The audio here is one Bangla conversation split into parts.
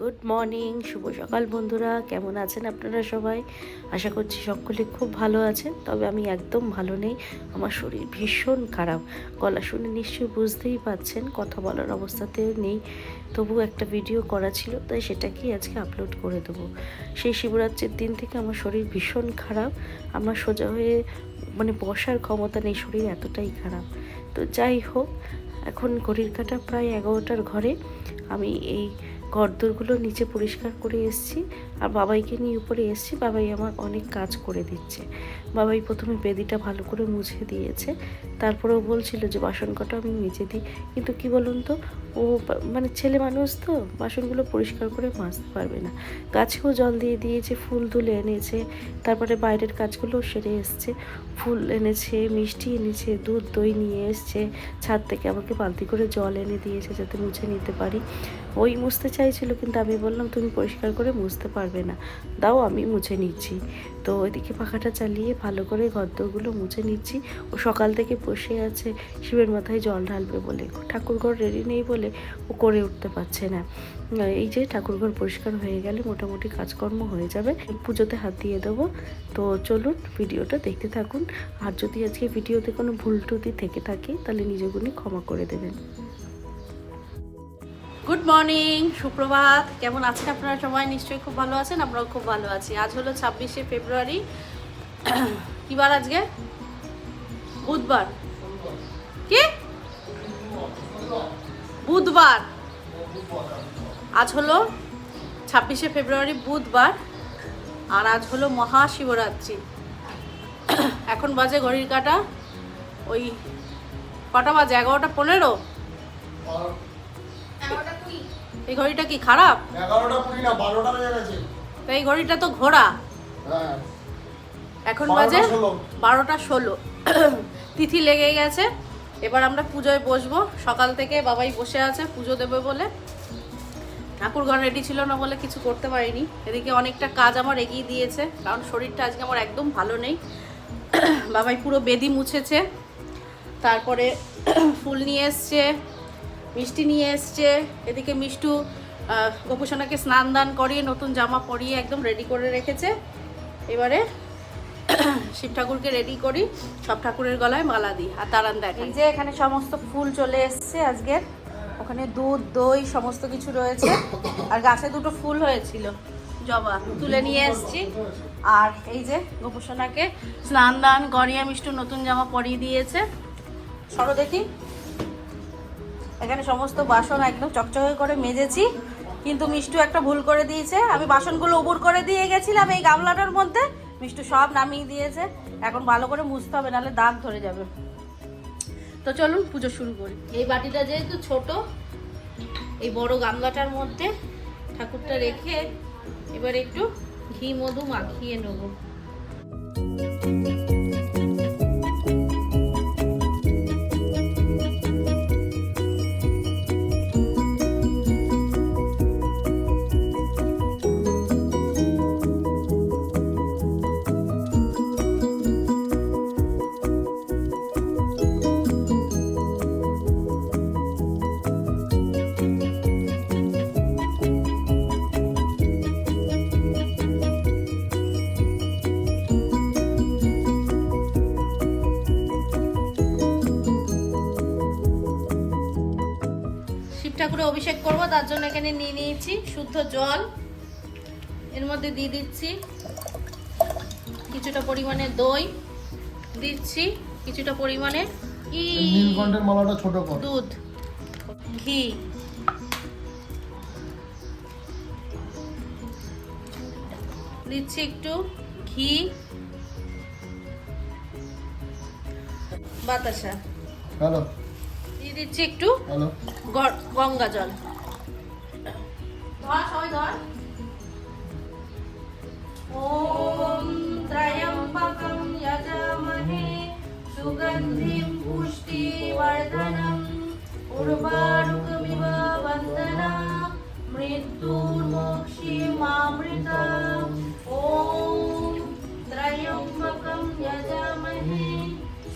গুড মর্নিং শুভ সকাল বন্ধুরা। কেমন আছেন আপনারা সবাই? আশা করছি সকলে খুব ভালো আছেন, তবে আমি একদম ভালো নেই। আমার শরীর ভীষণ খারাপ। গলা শুনে নিশ্চয়ই বুঝতেই পাচ্ছেন, কথা বলার অবস্থাতেও নেই। তবু একটা ভিডিও করা ছিল, তাই সেটাকেই আজকে আপলোড করে দেবো। সেই শিবরাত্রির দিন থেকে আমার শরীর ভীষণ খারাপ। আমার সোজা হয়ে মানে বসার ক্ষমতা নেই, শরীর এতটাই খারাপ। তো যাই হোক, এখন ঘড়ির কাটা প্রায় এগারোটার ঘরে। আমি এই ঘরদোরগুলো নিচে পরিষ্কার করে এসেছি। আর বাবাইকে নিয়ে উপরে এসেছি, বাবাই আমার অনেক কাজ করে দিচ্ছে। বাবাই প্রথমে বেদিটা ভালো করে মুছে দিয়েছে, তারপরেও বলছিল যে বাসন কটা আমি মেজে দিই। কিন্তু কি বলুন তো, ও মানে ছেলে মানুষ তো, বাসনগুলো পরিষ্কার করে মাজতে পারবে না। গাছেও জল দিয়ে দিয়েছে, ফুল তুলে এনেছে, তারপরে বাইরের কাজগুলো সেরে এসছে। ফুল এনেছে, মিষ্টি এনেছে, দুধ, দই নিয়ে এসছে, ছাদ থেকে আমাকে বালতি করে জল এনে দিয়েছে যাতে মুছে নিতে পারি। ওই মুছতে চাইছিল, কিন্তু আমি বললাম, তুমি পরিষ্কার করে মুছতে পারবে না। দাও, আমি মুছে নিচ্ছি। তো ওইদিকে পাখাটা চালিয়ে ভালো করে গদ্দরগুলো মুছে নিচ্ছি। ও সকাল থেকে বসে আছে, শিবের মাথায় জল ঢালবে বলে। ঠাকুরঘর রেডি নেই বলে ও করে উঠতে পারছে না। এই যে ঠাকুরঘর পরিষ্কার হয়ে গেলে মোটামুটি কাজকর্ম হয়ে যাবে। পুজোতে হাত দিয়ে দেবো। তো চলুন ভিডিওটা দেখতে থাকুন। আর যদি আজকে ভিডিওতে কোনো ভুল টুটি থেকে থাকে, তাহলে নিজেগুলি ক্ষমা করে দেবেন। গুড মর্নিং সুপ্রভাত। কেমন আছেন আপনারা সবাই? নিশ্চয়ই খুব ভালো আছেন, আমরাও খুব ভালো আছি। আজ হলো ছাব্বিশে ফেব্রুয়ারি। কি বার আজকে? বুধবার। কি? বুধবার। আজ হলো ছাব্বিশে ফেব্রুয়ারি, বুধবার। আর আজ হলো মহাশিবরাত্রি। এখন বাজে ঘড়ির কাটা। ওই কটা বাজে? এগারোটা পনেরো? এই ঘড়িটা কি খারাপ? এগারোটা কুড়ি না বারোটা বেজে গেছে। তো এই ঘড়িটা তো ঘোড়া। হ্যাঁ। এখন বাজে বারোটা ষোলো। তিথি লেগে গেছে। এবার আমরা পুজোয় বসবো। সকাল থেকে বাবাই বসে আছে পুজো দেবে বলে। ঠাকুর ঘর রেডি ছিল না বলে কিছু করতে পারিনি। এদিকে অনেকটা কাজ আমার এগিয়ে দিয়েছে কারণ শরীরটা আজকে আমার একদম ভালো নেই। বাবাই পুরো বেদি মুছেছে। তারপরে ফুল নিয়ে এসছে। মিষ্টি নিয়ে এসছে। এদিকে মিষ্টু গোপুসোনাকে স্নান দান করিয়ে নতুন জামা পরিয়ে একদম রেডি করে রেখেছে। এবারে শিব ঠাকুরকে রেডি করি সব ঠাকুরের গলায় মালা দিই আর তারান দেখাই। যে এখানে সমস্ত ফুল চলে এসছে আজকের ওখানে দুধ দই সমস্ত কিছু রয়েছে। আর গাছে দুটো ফুল হয়েছিল। জবা তুলে নিয়ে এসছি। আর এই যে গোপুসোনাকে স্নান দান গড়িয়া মিষ্টু নতুন জামা পরিয়ে দিয়েছে। সরো দেখি। এখানে সমস্ত বাসন একদম চকচকে করে মেজেছি। কিন্তু মিষ্টু একটা ভুল করে দিয়েছে। আমি বাসনগুলো উবুর করে দিয়ে গেছিলাম এই গামলাটার মধ্যে। মিষ্টু সব নামিয়ে দিয়েছে। এখন ভালো করে মুছতে হবে, নাহলে দাগ ধরে যাবে। তো চলুন পুজো শুরু করি। এই বাটিটা যেহেতু ছোট, এই বড় গামলাটার মধ্যে ঠাকুরটা রেখে এবার একটু ঘি মধু মাখিয়ে নেব। ঠাকুরে অভিষেক করব তার জন্য এখানে নিয়ে নিয়েছি শুদ্ধ জল। এর মধ্যে দিয়ে দিচ্ছি কিছুটা পরিমাণে দই দিচ্ছি কিছুটা পরিমাণে নীলকণ্ঠের মালাটা ছোট কর। দুধ ঘি। দিচ্ছি একটু ঘি। বাতাসা। হ্যালো। দিয়ে দিচ্ছি একটু গঙ্গা জল। ধর সবাই ধর।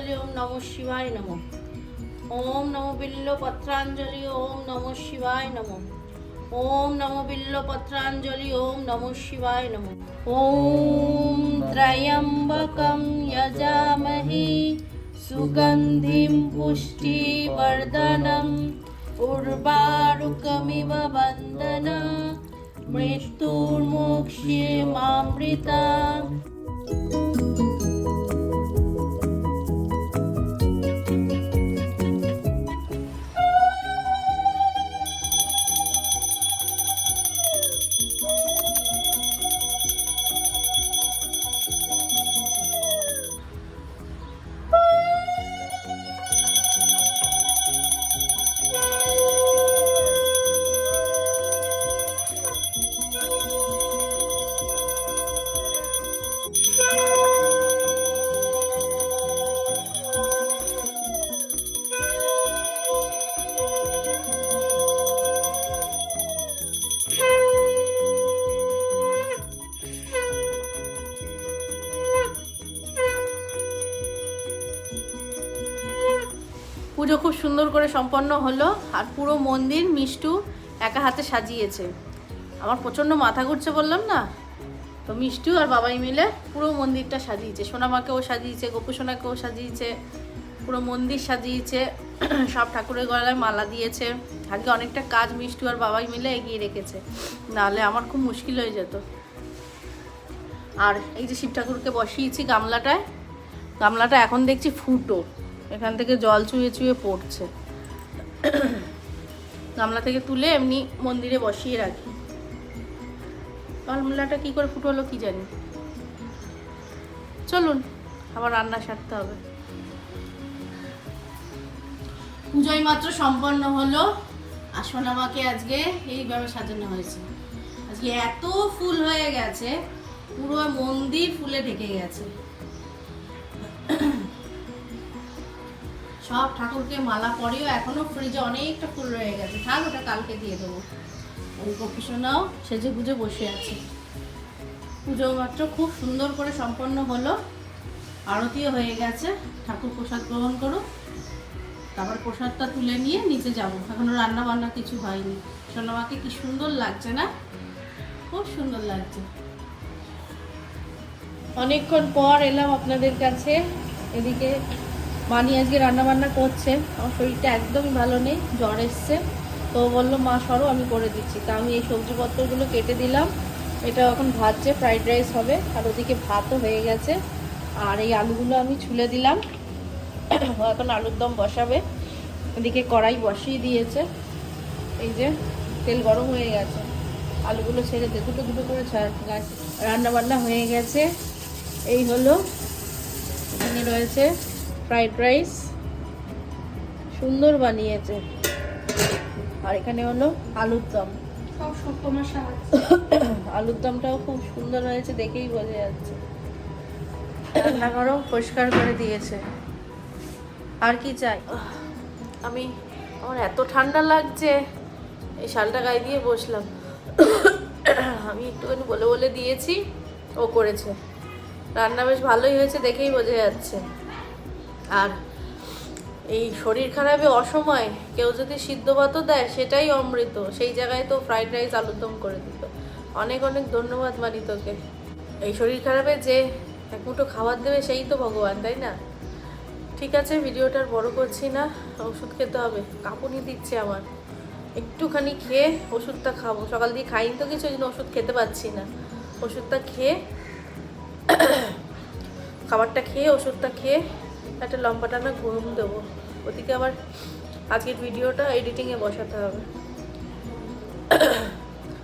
পত্রাঞ্জলি ওম নমঃ শিবায় নমঃ ওম নমো বিল্ল পত্রাঞ্জলি ওম নমঃ শিবায় নমঃ ওম নমো বিল্ল পত্রাঞ্জলি ওম নমঃ শিবায় নমঃ ওম ত্রয়ম্বকম যজামহে সুগন্ধিম পুষ্টিবর্ধনম উর্বারুকমিব বন্দনা মৃত্যুর্মোক্ষে মামৃতা পুজো খুব সুন্দর করে সম্পন্ন হলো আর পুরো মন্দির মিষ্টু একা হাতে সাজিয়েছে। আমার প্রচণ্ড মাথা ঘুরছে বললাম না? তো মিষ্টু আর বাবাই মিলে পুরো মন্দিরটা সাজিয়েছে। সোনামাকেও সাজিয়েছে গোপু সোনাকেও সাজিয়েছে, পুরো মন্দির সাজিয়েছে, সব ঠাকুরের গলায় মালা দিয়েছে। আজকে অনেকটা কাজ মিষ্টু আর বাবাই মিলে এগিয়ে রেখেছে। নাহলে আমার খুব মুশকিল হয়ে যেত। আর এই যে শিব ঠাকুরকে বসিয়েছি গামলাটায়, গামলাটা এখন দেখছি ফুটো। এখান থেকে জল চুয়ে চুয়ে পড়ছে। গামলা থেকে তুলে এমনি মন্দিরে বসিয়ে রাখি। গামলাটা কি করে ফুটো হলো কি জানি। চলুন, আবার রান্না সারতে হবে। পুজোই মাত্র সম্পন্ন হলো। আর সোনামাকে আজকে এইভাবে সাজানো হয়েছে। আজকে এত ফুল হয়ে গেছে, পুরো মন্দির ফুলে ঢেকে গেছে। সব ঠাকুরকে মালা পরেও এখনও ফ্রিজে অনেকটা ফুল রয়ে গেছে। থাক, ওটা কালকে দিয়ে দেবো। ওই কপিসোনাও সেজে গুজে বসে আছে। পুজো মাত্র খুব সুন্দর করে সম্পন্ন হলো। আরতিও হয়ে গেছে। ঠাকুর প্রসাদ গ্রহণ করো তারপর প্রসাদটা তুলে নিয়ে নিচে যাব। এখনও রান্না বান্না কিছু হয়নি। সোনামাকে কি সুন্দর লাগছে না? খুব সুন্দর লাগছে। অনেকক্ষণ পর এলাম আপনাদের কাছে। এদিকে মানি আজকে রান্না বান্না করছে। আমার শরীরটা একদমই ভালো নেই, জ্বর এসছে। তো বলল, মা, সরো, আমি করে দিচ্ছি। তা আমি এই সবজিপত্রগুলো কেটে দিলাম। এটা এখন ভাজছে, ফ্রাইড রাইস হবে। আর ওদিকে ভাতও হয়ে গেছে। আর এই আলুগুলো আমি ছুলে দিলাম। এখন আলুর দম বসাবে। এদিকে কড়াই বসিয়ে দিয়েছে। এই যে তেল গরম হয়ে গেছে। আলুগুলো ছেড়ে দিয়ে দুটো দুটো করে ছাড় রান্না বান্না হয়ে গেছে। এই হলো, এখানে রয়েছে ফ্রাইড রাইস। সুন্দর বানিয়েছে। আর এখানে হলো আলুর দম। আলুর দমটাও খুব সুন্দর হয়েছে দেখেই বোঝা যাচ্ছে। রান্নাঘরও পরিষ্কার করে দিয়েছে। আর কি চাই? আমি আমার এত ঠান্ডা লাগছে এই শালটা গায়ে দিয়ে বসলাম। আমি একটুখানি বলে বলে দিয়েছি ও করেছে। রান্না বেশ ভালোই হয়েছে দেখেই বোঝা যাচ্ছে। আর এই শরীর খারাপে অসময় কেউ যদি সিদ্ধ ভাতও দেয়, সেটাই অমৃত। সেই জায়গায় তো ফ্রাইড রাইস আলুদম করে দিত। অনেক অনেক ধন্যবাদ মানি তোকে এই শরীর খারাপে যে এক মুঠো খাবার দেবে, সেই তো ভগবান, তাই না? ঠিক আছে ভিডিওটার বড় করছি না। ওষুধ খেতে হবে। কাঁপুনি দিচ্ছে আমার। একটুখানি খেয়ে ওষুধটা খাব। সকাল দিয়ে খাইনি তো কিছু, ওই জন্য ওষুধ খেতে পাচ্ছি না। ওষুধটা খেয়ে, খাবারটা খেয়ে, ওষুধটা খেয়ে একটা লম্বা টানা ঘুম দেবো। ওদিকে আবার আজকের ভিডিওটা এডিটিংয়ে বসাতে হবে।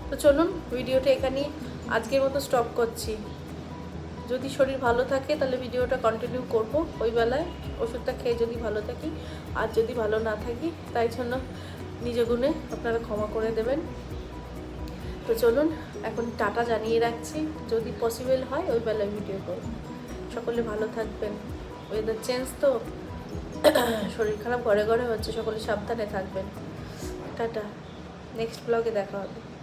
তো চলুন, ভিডিওটা এখানেই আজকের মতো স্টপ করছি। যদি শরীর ভালো থাকে, তাহলে ভিডিওটা কন্টিনিউ করব। ওই বেলায় ওষুধটা খেয়ে যদি ভালো থাকি, আর যদি ভালো না থাকি, তাই জন্য নিজ গুণে আপনারা ক্ষমা করে দেবেন। তো চলুন, এখন টাটা জানিয়ে রাখছি। যদি পসিবল হয়, ওই বেলায় ভিডিও করব। সকলে ভালো থাকবেন। ওয়েদার চেঞ্জ তো শরীর খারাপ ঘরে ঘরে হচ্ছে, সকলে সাবধানে থাকবেন। টাটা। নেক্সট ব্লগে দেখা হবে।